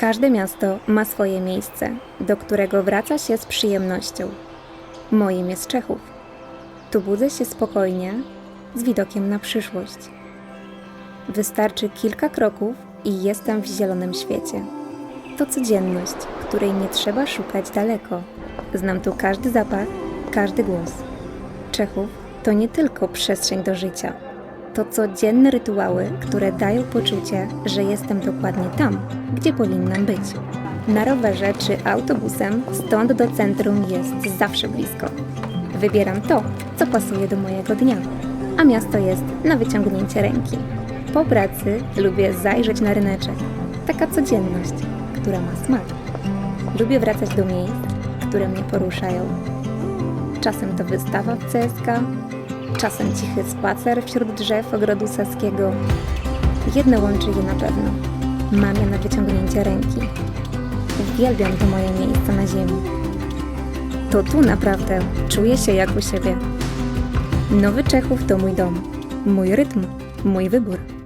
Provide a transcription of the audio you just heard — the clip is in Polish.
Każde miasto ma swoje miejsce, do którego wraca się z przyjemnością. Moim jest Czechów. Tu budzę się spokojnie, z widokiem na przyszłość. Wystarczy kilka kroków i jestem w zielonym świecie. To codzienność, której nie trzeba szukać daleko. Znam tu każdy zapach, każdy głos. Czechów to nie tylko przestrzeń do życia. To codzienne rytuały, które dają poczucie, że jestem dokładnie tam, gdzie powinnam być. Na rowerze czy autobusem, stąd do centrum jest zawsze blisko. Wybieram to, co pasuje do mojego dnia, a miasto jest na wyciągnięcie ręki. Po pracy lubię zajrzeć na ryneczek. Taka codzienność, która ma smak. Lubię wracać do miejsc, które mnie poruszają. Czasem to wystawa w CSK, czasem cichy spacer wśród drzew ogrodu saskiego. Jedno łączy je na pewno. Mam je na wyciągnięcie ręki. Uwielbiam to moje miejsce na ziemi. To tu naprawdę czuję się jak u siebie. Nowy Czechów to mój dom, mój rytm, mój wybór.